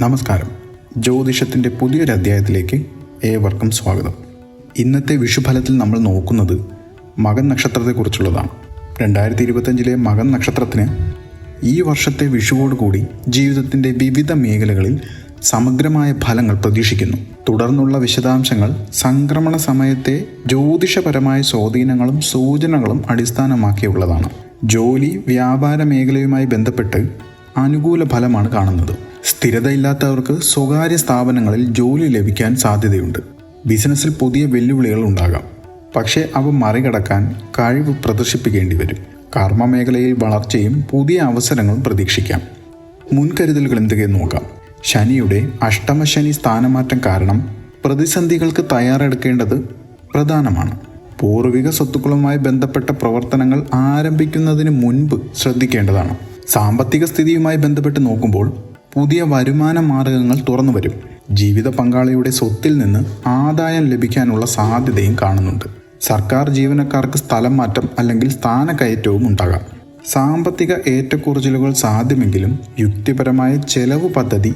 നമസ്കാരം. ജ്യോതിഷത്തിന്റെ പുതിയൊരു അധ്യായത്തിലേക്ക് ഏവർക്കും സ്വാഗതം. ഇന്നത്തെ വിഷുഫലത്തിൽ നമ്മൾ നോക്കുന്നത് മകൻ നക്ഷത്രത്തെക്കുറിച്ചുള്ളതാണ്. രണ്ടായിരത്തി ഇരുപത്തഞ്ചിലെ മകൻ നക്ഷത്രത്തിന് ഈ വർഷത്തെ വിഷുവോടുകൂടി ജീവിതത്തിന്റെ വിവിധ മേഖലകളിൽ സമഗ്രമായ ഫലങ്ങൾ പ്രതീക്ഷിക്കുന്നു. തുടർന്നുള്ള വിശദാംശങ്ങൾ സംക്രമണ സമയത്തെ ജ്യോതിഷപരമായ സ്വാധീനങ്ങളും സൂചനകളും അടിസ്ഥാനമാക്കിയുള്ളതാണ് ജോലി വ്യാപാര മേഖലയുമായി ബന്ധപ്പെട്ട് അനുകൂല ഫലമാണ് കാണുന്നത്. സ്ഥിരതയില്ലാത്തവർക്ക് സ്വകാര്യ സ്ഥാപനങ്ങളിൽ ജോലി ലഭിക്കാൻ സാധ്യതയുണ്ട്. ബിസിനസ്സിൽ പുതിയ വെല്ലുവിളികൾ ഉണ്ടാകാം. പക്ഷേ അവ മറികടക്കാൻ കഴിവ് പ്രദർശിപ്പിക്കേണ്ടി വരും. കർമ്മ മേഖലയിൽ വളർച്ചയും പുതിയ അവസരങ്ങളും പ്രതീക്ഷിക്കാം. മുൻകരുതലുകൾ എന്തൊക്കെയെന്ന് നോക്കാം. ശനിയുടെ അഷ്ടമശനി സ്ഥാനമാറ്റം കാരണം പ്രതിസന്ധികൾക്ക് തയ്യാറെടുക്കേണ്ടത് പ്രധാനമാണ്. പൂർവിക സ്വത്തുക്കളുമായി ബന്ധപ്പെട്ട പ്രവർത്തനങ്ങൾ ആരംഭിക്കുന്നതിന് മുൻപ് ശ്രദ്ധിക്കേണ്ടതാണ്. സാമ്പത്തിക സ്ഥിതിയുമായി ബന്ധപ്പെട്ട് നോക്കുമ്പോൾ പുതിയ വരുമാന മാർഗങ്ങൾ തുറന്നു വരും. ജീവിത പങ്കാളിയുടെ സ്വത്തിൽ നിന്ന് ആദായം ലഭിക്കാനുള്ള സാധ്യതയും കാണുന്നുണ്ട്. സർക്കാർ ജീവനക്കാർക്ക് സ്ഥലം മാറ്റം അല്ലെങ്കിൽ സ്ഥാനക്കയറ്റവും ഉണ്ടാകാം. സാമ്പത്തിക ഏറ്റക്കുറച്ചിലുകൾ സാധ്യമെങ്കിലും യുക്തിപരമായ ചെലവ് പദ്ധതി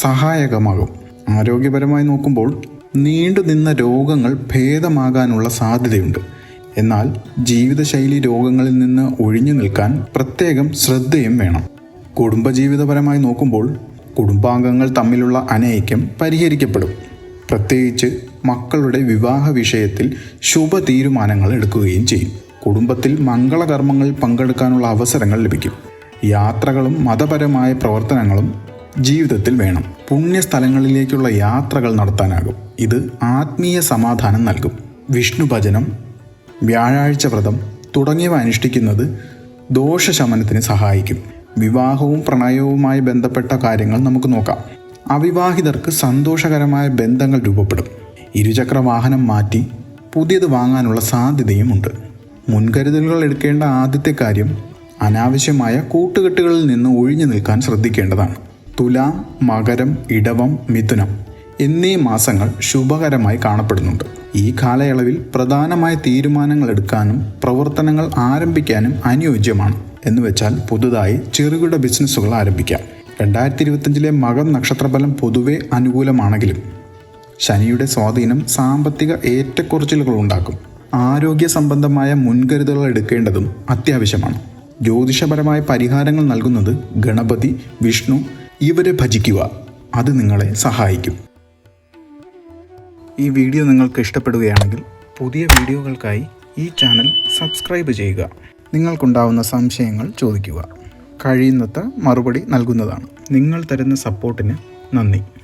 സഹായകമാകും. ആരോഗ്യപരമായി നോക്കുമ്പോൾ നീണ്ടുനിന്ന രോഗങ്ങൾ ഭേദമാകാനുള്ള സാധ്യതയുണ്ട്. എന്നാൽ ജീവിതശൈലി രോഗങ്ങളിൽ നിന്ന് ഒഴിഞ്ഞു നിൽക്കാൻ പ്രത്യേകം ശ്രദ്ധയും വേണം. കുടുംബജീവിതപരമായി നോക്കുമ്പോൾ കുടുംബാംഗങ്ങൾ തമ്മിലുള്ള അനൈക്യം പരിഹരിക്കപ്പെടും. പ്രത്യേകിച്ച് മക്കളുടെ വിവാഹ വിഷയത്തിൽ ശുഭ തീരുമാനങ്ങൾ എടുക്കുകയും ചെയ്യും. കുടുംബത്തിൽ മംഗളകർമ്മങ്ങൾ പങ്കെടുക്കാനുള്ള അവസരങ്ങൾ ലഭിക്കും. യാത്രകളും മതപരമായ പ്രവർത്തനങ്ങളും ജീവിതത്തിൽ വേണം. പുണ്യസ്ഥലങ്ങളിലേക്കുള്ള യാത്രകൾ നടത്താനാകും. ഇത് ആത്മീയ സമാധാനം നൽകും. വിഷ്ണു ഭജനം വ്യാഴാഴ്ച വ്രതം തുടങ്ങിയവ അനുഷ്ഠിക്കുന്നത് ദോഷശമനത്തിന് സഹായിക്കും. വിവാഹവും പ്രണയവുമായി ബന്ധപ്പെട്ട കാര്യങ്ങൾ നമുക്ക് നോക്കാം. അവിവാഹിതർക്ക് സന്തോഷകരമായ ബന്ധങ്ങൾ രൂപപ്പെടും. ഇരുചക്ര വാഹനം മാറ്റി പുതിയത് വാങ്ങാനുള്ള സാധ്യതയുമുണ്ട് മുൻകരുതലുകൾ എടുക്കേണ്ട ആദ്യത്തെ കാര്യം അനാവശ്യമായ കൂട്ടുകെട്ടുകളിൽ നിന്ന് ഒഴിഞ്ഞു നിൽക്കാൻ ശ്രദ്ധിക്കേണ്ടതാണ്. തുല മകരം ഇടവം മിഥുനം എന്നീ മാസങ്ങൾ ശുഭകരമായി കാണപ്പെടുന്നുണ്ട്. ഈ കാലയളവിൽ പ്രധാനമായ തീരുമാനങ്ങൾ എടുക്കാനും പ്രവർത്തനങ്ങൾ ആരംഭിക്കാനും അനുയോജ്യമാണ്. എന്ന് വെച്ചാൽ പുതുതായി ചെറുകിട ബിസിനസ്സുകൾ ആരംഭിക്കാം. രണ്ടായിരത്തി ഇരുപത്തഞ്ചിലെ മകം നക്ഷത്രഫലം പൊതുവെ അനുകൂലമാണെങ്കിലും ശനിയുടെ സ്വാധീനം സാമ്പത്തിക ഏറ്റക്കുറച്ചിലുകൾ ഉണ്ടാക്കും. ആരോഗ്യ സംബന്ധമായ മുൻകരുതലുകൾ എടുക്കേണ്ടതും അത്യാവശ്യമാണ്. ജ്യോതിഷപരമായ പരിഹാരങ്ങൾ നൽകുന്നത് ഗണപതി വിഷ്ണു ഇവരെ ഭജിക്കുക. അത് നിങ്ങളെ സഹായിക്കും. ഈ വീഡിയോ നിങ്ങൾക്ക് ഇഷ്ടപ്പെടുകയാണെങ്കിൽ പുതിയ വീഡിയോകൾക്കായി ഈ ചാനൽ സബ്സ്ക്രൈബ് ചെയ്യുക. നിങ്ങൾക്കുണ്ടാവുന്ന സംശയങ്ങൾ ചോദിക്കുക. കഴിയുന്നത്ര മറുപടി നൽകുന്നതാണ്. നിങ്ങൾ തരുന്ന സപ്പോർട്ടിന് നന്ദി.